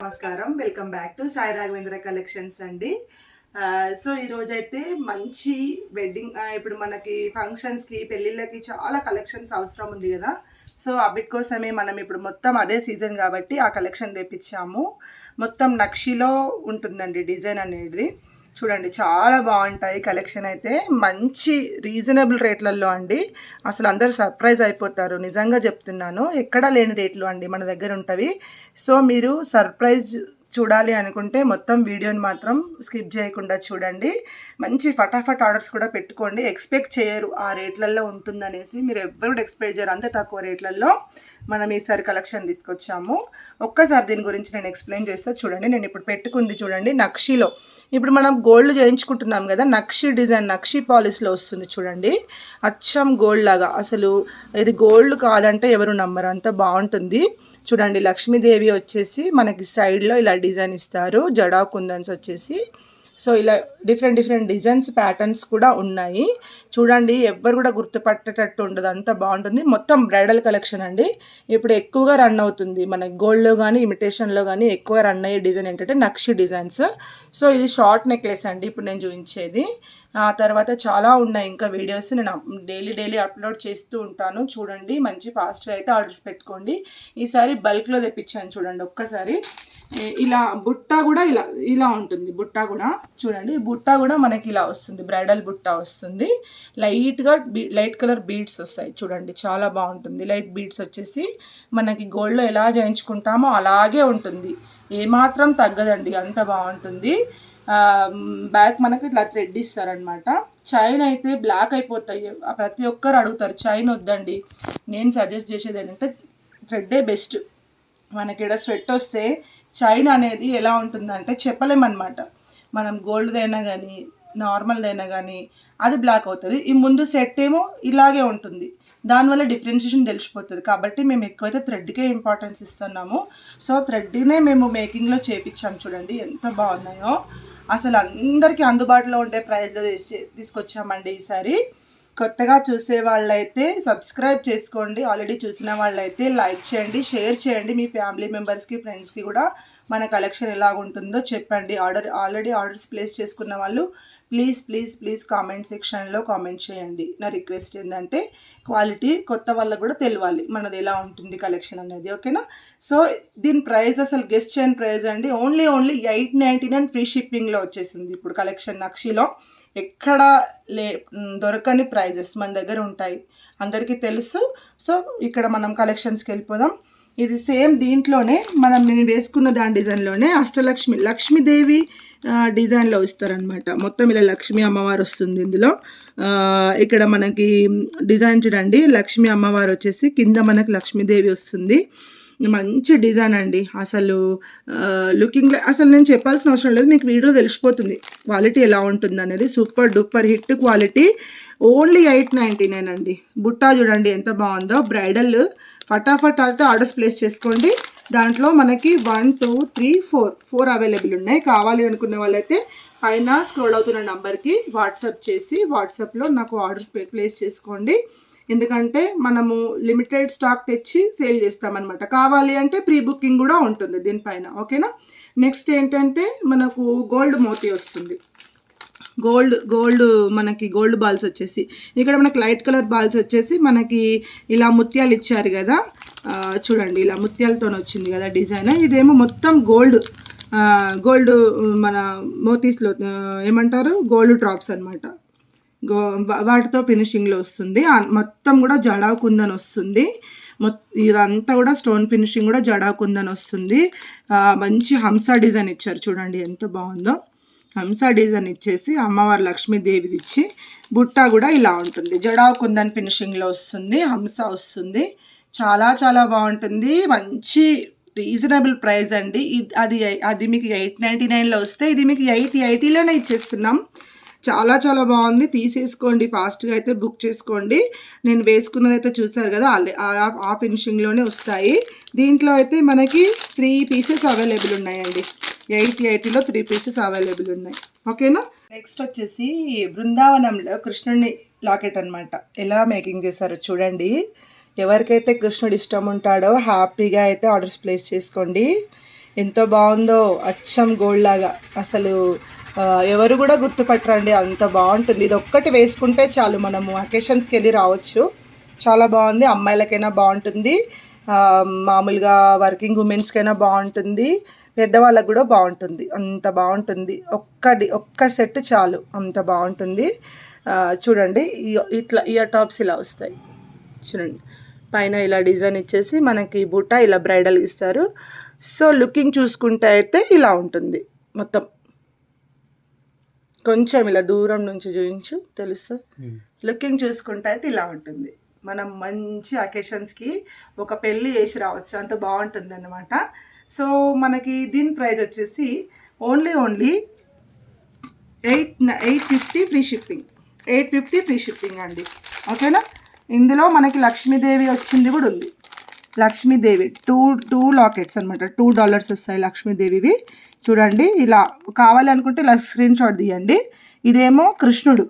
నమస్కారం. Welcome back to Sai Raghavendra collections అండి. So ఈరోజైతే అయితే మంచి వెడ్డింగ్ ఇప్పుడు మనకి ఫంక్షన్స్కి పెళ్ళిళ్ళకి చాలా కలెక్షన్స్ అవసరం ఉంది కదా. సో అవిటి కోసమే మనం ఇప్పుడు మొత్తం అదే సీజన్ కాబట్టి ఆ కలెక్షన్ తెప్పించాము. మొత్తం నక్షిలో ఉంటుందండి డిజైన్ అనేది. చూడండి చాలా బాగుంటాయి కలెక్షన్ అయితే. మంచి రీజనబుల్ రేట్లలో అండి. అసలు అందరూ సర్ప్రైజ్ అయిపోతారు. నిజంగా చెప్తున్నాను ఎక్కడా లేని రేట్లు అండి మన దగ్గర ఉంటవి. సో మీరు సర్ప్రైజ్ చూడాలి అనుకుంటే మొత్తం వీడియోని మాత్రం స్కిప్ చేయకుండా చూడండి. మంచి ఫటాఫట్ ఆర్డర్స్ కూడా పెట్టుకోండి. ఎక్స్పెక్ట్ చేయరు ఆ రేట్లలో ఉంటుందనేసి. మీరు ఎవరు ఎక్స్పెక్ట్ చేయరు. అంత తక్కువ రేట్లలో మనం ఈసారి కలెక్షన్ తీసుకొచ్చాము. ఒక్కసారి దీని గురించి నేను ఎక్స్ప్లెయిన్ చేస్తా. చూడండి నేను ఇప్పుడు పెట్టుకుంది చూడండి నక్షిలో. ఇప్పుడు మనం గోల్డ్ చేయించుకుంటున్నాం కదా నక్షి డిజైన్ నక్షి పాలిష్లో వస్తుంది చూడండి. అచ్చం గోల్డ్ లాగా. అసలు ఇది గోల్డ్ కాదంటే ఎవరు నమ్మరు. అంత బాగుంటుంది. చూడండి లక్ష్మీదేవి వచ్చేసి మనకి సైడ్లో ఇలా డిజైన్ ఇస్తారు. జడా కుందన్స్ వచ్చేసి సో ఇలా డిఫరెంట్ డిఫరెంట్ డిజైన్స్ ప్యాటర్న్స్ కూడా ఉన్నాయి. చూడండి ఎవ్వరు కూడా గుర్తుపట్టేటట్టు ఉండదు. అంత బాగుంటుంది. మొత్తం బ్రైడల్ కలెక్షన్ అండి. ఇప్పుడు ఎక్కువగా రన్ అవుతుంది. మన గోల్డ్లో కానీ ఇమిటేషన్లో కానీ ఎక్కువ రన్ అయ్యే డిజైన్ ఏంటంటే నక్షి డిజైన్స్ సో ఇది షార్ట్ నెక్లెస్ అండి. ఇప్పుడు నేను చూపించేది. ఆ తర్వాత చాలా ఉన్నాయి. ఇంకా వీడియోస్ నేను డైలీ డైలీ అప్లోడ్ చేస్తూ ఉంటాను. చూడండి మంచి ఫాస్ట్గా అయితే ఆర్డర్స్ పెట్టుకోండి. ఈసారి బల్క్లో తెప్పించాను చూడండి ఒక్కసారి. ఇలా బుట్ట కూడా ఇలా ఇలా ఉంటుంది. బుట్ట కూడా. చూడండి బుట్ట కూడా మనకి ఇలా వస్తుంది బ్రైడల్ బుట్ట వస్తుంది. లైట్గా బీ లైట్ కలర్ బీడ్స్ వస్తాయి చూడండి చాలా బాగుంటుంది. లైట్ బీడ్స్ వచ్చేసి మనకి గోల్డ్లో ఎలా చేయించుకుంటామో అలాగే ఉంటుంది. ఏమాత్రం తగ్గదండి అంత బాగుంటుంది. బ్యాక్ మనకి ఇట్లా థ్రెడ్ ఇస్తారనమాట. చైన్ అయితే బ్లాక్ అయిపోతాయి ప్రతి ఒక్కరు అడుగుతారు చైన్ వద్దండి. నేను సజెస్ట్ చేసేది ఏంటంటే థ్రెడ్డే బెస్ట్. మనకి ఇక్కడ స్వెట్ వస్తే చైన్ అనేది ఎలా ఉంటుందంటే చెప్పలేమన్నమాట మనం గోల్డ్దైనా కానీ నార్మల్దైనా కానీ అది బ్లాక్ అవుతుంది. ఈ ముందు సెట్ ఏమో ఇలాగే ఉంటుంది. దానివల్ల డిఫరెన్షియేషన్ తెలిసిపోతుంది. కాబట్టి మేము ఎక్కువైతే థ్రెడ్కే ఇంపార్టెన్స్ ఇస్తున్నాము. సో థ్రెడ్నే మేము మేకింగ్లో చేపించాం చూడండి ఎంత బాగున్నాయో. అసలు అందరికీ అందుబాటులో ఉండే ప్రైస్లో తీసుకొచ్చామండి ఈసారి. కొత్తగా చూసే వాళ్ళైతే సబ్స్క్రైబ్ చేసుకోండి. ఆల్రెడీ చూసిన వాళ్ళైతే లైక్ చేయండి షేర్ చేయండి. మీ ఫ్యామిలీ మెంబర్స్కి ఫ్రెండ్స్కి కూడా మన కలెక్షన్ ఎలా ఉంటుందో చెప్పండి. ఆర్డర్ ఆల్రెడీ ఆర్డర్స్ ప్లేస్ చేసుకున్న వాళ్ళు ప్లీజ్ ప్లీజ్ ప్లీజ్ కామెంట్ సెక్షన్లో కామెంట్ చేయండి. నా రిక్వెస్ట్ ఏంటంటే క్వాలిటీ కొత్త వాళ్ళకు కూడా తెలియాలి మనది ఎలా ఉంటుంది కలెక్షన్ అనేది ఓకేనా సో దీని ప్రైస్ అసలు గెస్ట్ చేయని ప్రైస్ అండి. Only only eight ninety nine free షిప్పింగ్లో వచ్చేసింది. ఇప్పుడు కలెక్షన్ నక్షిలో ఎక్కడ లే దొరకని ప్రైజెస్ మన దగ్గర ఉంటాయి. అందరికీ తెలుసు. సో ఇక్కడ మనం కలెక్షన్స్కి వెళ్ళిపోదాం. ఇది సేమ్ దీంట్లోనే మనం నేను వేసుకున్న దాని డిజైన్లోనే అష్టలక్ష్మి లక్ష్మీదేవి డిజైన్లో ఇస్తారనమాట మొత్తం ఇలా లక్ష్మీ అమ్మవారు వస్తుంది ఇందులో. ఇక్కడ మనకి డిజైన్ చూడండి. లక్ష్మీ అమ్మవారు వచ్చేసి కింద మనకి లక్ష్మీదేవి వస్తుంది. మంచి డిజైన్ అండి. అసలు లుకింగ్ అసలు నేను చెప్పాల్సిన అవసరం లేదు మీకు వీడియో తెలిసిపోతుంది. క్వాలిటీ ఎలా ఉంటుంది అనేది super duper hit quality only eight ninety nine అండి. బుట్టా చూడండి ఎంత బాగుందో. బ్రైడల్ ఫటాఫట్ అయితే ఆర్డర్స్ ప్లేస్ చేసుకోండి. దాంట్లో మనకి one two three four four available ఉన్నాయి. కావాలి అనుకున్న వాళ్ళైతే పైన స్క్రోల్ అవుతున్న నెంబర్కి వాట్సాప్ చేసి వాట్సాప్లో నాకు ఆర్డర్స్ ప్లేస్ చేసుకోండి. ఎందుకంటే మనము లిమిటెడ్ స్టాక్ తెచ్చి సేల్ చేస్తామన్నమాట. కావాలి అంటే ప్రీ బుకింగ్ కూడా ఉంటుంది దీనిపైన ఓకేనా? నెక్స్ట్ ఏంటంటే మనకు గోల్డ్ మోతీ వస్తుంది. గోల్డ్ గోల్డ్ మనకి గోల్డ్ బాల్స్ వచ్చేసి ఇక్కడ మనకి లైట్ కలర్ బాల్స్ వచ్చేసి మనకి ఇలా ముత్యాలు ఇచ్చారు కదా? చూడండి ఇలా ముత్యాలతో వచ్చింది కదా డిజైన్ ఇదేమో మొత్తం గోల్డ్ గోల్డ్ మన మోతీస్లో ఏమంటారు? గోల్డ్ డ్రాప్స్ అనమాట వాటితో ఫినిషింగ్లో వస్తుంది. మొత్తం కూడా జడా కుందని వస్తుంది ఇదంతా కూడా స్టోన్ ఫినిషింగ్ కూడా జడా కుందని వస్తుంది మంచి హంస డిజైన్ ఇచ్చారు చూడండి ఎంత బాగుందో. హంస డిజైన్ ఇచ్చేసి అమ్మవారి లక్ష్మీదేవిది ఇచ్చి బుట్ట కూడా ఇలా ఉంటుంది. జడా కుందన్ ఫినిషింగ్లో వస్తుంది. హంస వస్తుంది. చాలా చాలా బాగుంటుంది. మంచి రీజనబుల్ ప్రైస్ అండి. ఇది అది అది మీకు ఎయిట్ నైంటీ నైన్లో వస్తే ఇది మీకు ఎయిట్ ఎయిటీలోనే ఇచ్చేస్తున్నాం. చాలా చాలా బాగుంది. తీసేసుకోండి ఫాస్ట్గా అయితే బుక్ చేసుకోండి. నేను వేసుకున్నది అయితే చూసారు కదా ఆ- ఆ ఫినిషింగ్లోనే వస్తాయి. దీంట్లో అయితే మనకి త్రీ పీసెస్ అవైలబుల్ ఉన్నాయండి. ఎయిటీ ఎయిటీలో త్రీ పీసెస్ అవైలబుల్ ఉన్నాయి. ఓకేనా? నెక్స్ట్ వచ్చేసి బృందావనంలో కృష్ణుడిని లాకెట్ అన్నమాట. ఎలా మేకింగ్ చేశారో చూడండి. ఎవరికైతే కృష్ణుడు ఇష్టం ఉంటాడో హ్యాపీగా అయితే ఆర్డర్స్ ప్లేస్ చేసుకోండి. ఎంత బాగుందో అచ్చం గోల్డ్ లాగా. అసలు ఎవరు కూడా గుర్తుపట్టరండి. అంత బాగుంటుంది. ఇది ఒక్కటి వేసుకుంటే చాలు మనము అకేషన్స్కి వెళ్ళి రావచ్చు. చాలా బాగుంది. అమ్మాయిలకైనా బాగుంటుంది. మామూలుగా వర్కింగ్ ఉమెన్స్కైనా బాగుంటుంది. పెద్దవాళ్ళకు కూడా బాగుంటుంది. అంత బాగుంటుంది. ఒక్కటి ఒక్క సెట్ చాలు. అంత బాగుంటుంది. చూడండి. ఇట్లా ఇయర్ టాప్స్ ఇలా వస్తాయి. చూడండి. పైన ఇలా డిజైన్ ఇచ్చేసి మనకి బుట్ట ఇలా బ్రైడల్ ఇస్తారు. సో లుకింగ్ చూసుకుంటే అయితే ఇలా ఉంటుంది. మొత్తం. కొంచెం ఇలా దూరం నుంచి చూపించు తెలుస్తుంది లుకింగ్ చూసుకుంటే అయితే ఇలా ఉంటుంది. మనం మంచి అకేషన్స్కి ఒక పెళ్ళి చేసి రావచ్చు. అంత బాగుంటుంది అనమాట సో మనకి దీని ప్రైస్ వచ్చేసి only only eight eight fifty free shipping eight fifty free shipping అండి. ఓకేనా ఇందులో మనకి లక్ష్మీదేవి వచ్చింది కూడా ఉంది. లక్ష్మీదేవి. టూ టూ లాకెట్స్ అనమాట టూ డాలర్స్ వస్తాయి లక్ష్మీదేవివి. చూడండి ఇలా కావాలి అనుకుంటే ఇలా స్క్రీన్ షాట్ తీయండి. ఇదేమో కృష్ణుడు.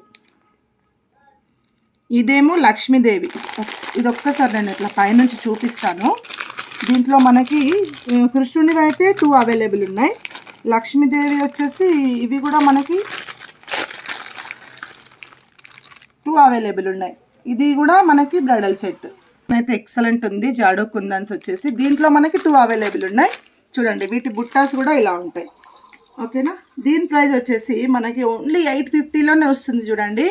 ఇదేమో లక్ష్మీదేవి. ఇది ఒక్కసారి నేను ఇట్లా పైనుంచి చూపిస్తాను. దీంట్లో మనకి కృష్ణుడివి అయితే టూ అవైలబుల్ ఉన్నాయి. లక్ష్మీదేవి వచ్చేసి ఇవి కూడా మనకి టూ అవైలబుల్ ఉన్నాయి. ఇది కూడా మనకి బ్రైడల్ సెట్. అయితే ఎక్సలెంట్ ఉంది. జాడో కుందన్స్ వచ్చేసి. దీంట్లో మనకి టూ అవైలబుల్ ఉన్నాయి. చూడండి వీటి బుట్టాస్ కూడా ఇలా ఉంటాయి. ఓకేనా? దీని ప్రైస్ వచ్చేసి మనకి ఓన్లీ ఎయిట్ ఫిఫ్టీలోనే వస్తుంది చూడండి.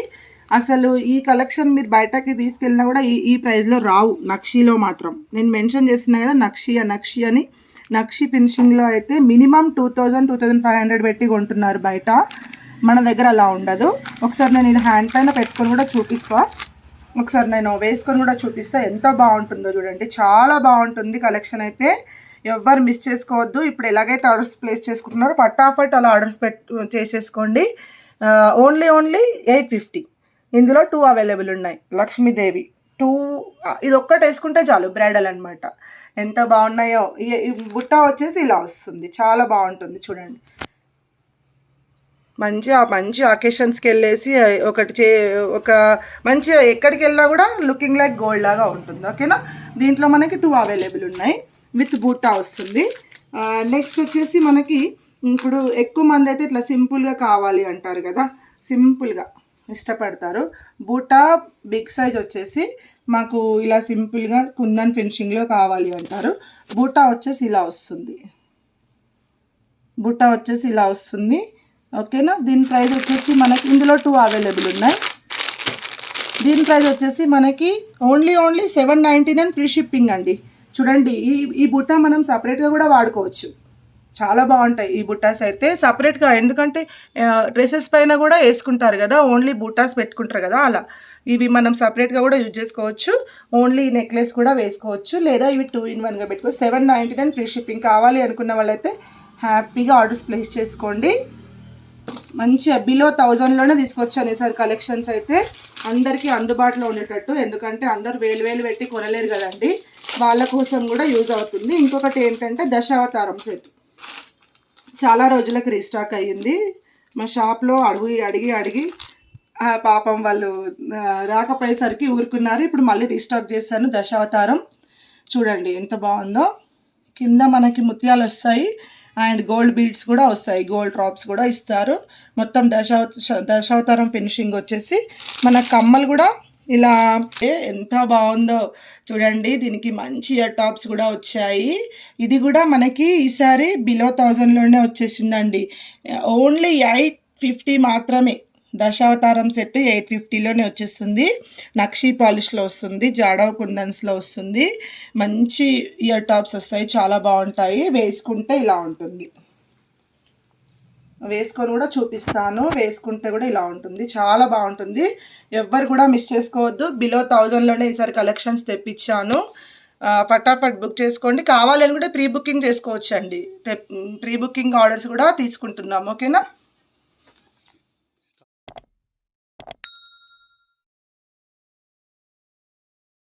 అసలు ఈ కలెక్షన్ మీరు బయటకి తీసుకెళ్ళినా కూడా ఈ ఈ ప్రైస్లో రావు. నక్షీలో మాత్రం. నేను మెన్షన్ చేస్తున్నా కదా నక్షి నక్షి అని. నక్షి ఫినిషింగ్లో అయితే minimum two thousand two thousand five hundred పెట్టి కొంటున్నారు బయట. మన దగ్గర అలా ఉండదు. ఒకసారి నేను ఇది హ్యాండ్ పైన పెట్టుకొని కూడా చూపిస్తాను ఒకసారి నేను వేసుకొని కూడా చూపిస్తా. ఎంత బాగుంటుందో చూడండి. చాలా బాగుంటుంది కలెక్షన్ అయితే. ఎవ్వరు మిస్ చేసుకోవద్దు. ఇప్పుడు ఎలాగైతే ఆర్డర్స్ ప్లేస్ చేసుకుంటున్నారో ఫటాఫట్ అలా ఆర్డర్స్ పెట్ చేసేసుకోండి. ఓన్లీ ఓన్లీ ఎయిట్ ఫిఫ్టీ ఇందులో టూ అవైలబుల్ ఉన్నాయి. లక్ష్మీదేవి టూ ఇది ఒక్కటి వేసుకుంటే చాలు బ్రైడల్ అనమాట ఎంత బాగున్నాయో. ఈ బుట్ట వచ్చేసి ఇలా వస్తుంది. చాలా బాగుంటుంది చూడండి. మంచి ఆ మంచి అకేషన్స్కి వెళ్ళేసి ఒకటి చే ఒక మంచి ఎక్కడికి వెళ్ళినా కూడా లుకింగ్ లైక్ గోల్డ్ లాగా ఉంటుంది. ఓకేనా దీంట్లో మనకి టూ అవైలబుల్ ఉన్నాయి. విత్ బూటా వస్తుంది. నెక్స్ట్ వచ్చేసి మనకి ఇప్పుడు ఎక్కువ మంది అయితే ఇట్లా సింపుల్గా కావాలి అంటారు కదా? సింపుల్గా ఇష్టపడతారు. బూటా బిగ్ సైజ్ వచ్చేసి మాకు ఇలా సింపుల్గా కుందన్ ఫినిషింగ్లో కావాలి అంటారు. బూటా వచ్చేసి ఇలా వస్తుంది. బుట్ట వచ్చేసి ఇలా వస్తుంది. ఓకేనా దీని ప్రైస్ వచ్చేసి మనకి ఇందులో టూ అవైలబుల్ ఉన్నాయి. దీని ప్రైస్ వచ్చేసి మనకి only only seven ninety nine free shipping అండి. చూడండి ఈ ఈ బుట్ట మనం సపరేట్గా కూడా వాడుకోవచ్చు. చాలా బాగుంటాయి ఈ బుట్టాస్ అయితే. సపరేట్గా ఎందుకంటే డ్రెస్సెస్ పైన కూడా వేసుకుంటారు కదా ఓన్లీ బుట్టాస్ పెట్టుకుంటారు కదా అలా. ఇవి మనం సపరేట్గా కూడా యూజ్ చేసుకోవచ్చు. ఓన్లీ నెక్లెస్ కూడా వేసుకోవచ్చు. లేదా ఇవి టూ ఇన్ వన్గా పెట్టుకోవచ్చు seven ninety nine free shipping కావాలి అనుకున్న వాళ్ళైతే హ్యాపీగా ఆర్డర్స్ ప్లేస్ చేసుకోండి. మంచిగా బిలో థౌజండ్లోనే తీసుకొచ్చాను ఈసారి కలెక్షన్స్ అయితే. అందరికీ అందుబాటులో ఉండేటట్టు ఎందుకంటే అందరు వేలు వేలు పెట్టి కొనలేరు కదండి. వాళ్ళ కోసం కూడా యూజ్ అవుతుంది. ఇంకొకటి ఏంటంటే దశావతారం సెట్ చాలా రోజులకు రీస్టాక్ అయ్యింది. మా షాప్లో అడిగి అడిగి అడిగి పాపం వాళ్ళు రాకపోయేసరికి ఊరుకున్నారు. ఇప్పుడు మళ్ళీ రీస్టాక్ చేశాను దశావతారం. చూడండి ఎంత బాగుందో. కింద మనకి ముత్యాలు వస్తాయి. అండ్ గోల్డ్ బీడ్స్ కూడా వస్తాయి. గోల్డ్ డ్రాప్స్ కూడా ఇస్తారు. మొత్తం దశావ దశావతారం ఫినిషింగ్ వచ్చేసి మన కమ్మలు కూడా ఇలా ఎంత బాగుందో చూడండి. దీనికి మంచి ఇయర్ టాప్స్ కూడా వచ్చాయి. ఇది కూడా మనకి ఈసారి బిలో థౌజండ్లోనే వచ్చేసిందండి. ఓన్లీ ఎయిట్ ఫిఫ్టీ మాత్రమే. దశావతారం సెట్ ఎయిట్ ఫిఫ్టీలోనే వచ్చేస్తుంది. నక్షీ పాలిష్లో వస్తుంది జాడవ్ కుందన్స్లో వస్తుంది. మంచి ఇయర్ టాప్స్ వస్తాయి చాలా బాగుంటాయి. వేసుకుంటే ఇలా ఉంటుంది. వేసుకొని కూడా చూపిస్తాను. వేసుకుంటే కూడా ఇలా ఉంటుంది. చాలా బాగుంటుంది. ఎవ్వరు కూడా మిస్ చేసుకోవద్దు. బిలో థౌజండ్లోనే ఈసారి కలెక్షన్స్ తెప్పించాను. పటాపట్ ఫటాఫట్ బుక్ చేసుకోండి. కావాలని కూడా ప్రీ బుకింగ్ చేసుకోవచ్చు అండి ప్రీ బుకింగ్ ఆర్డర్స్ కూడా తీసుకుంటున్నాం ఓకేనా?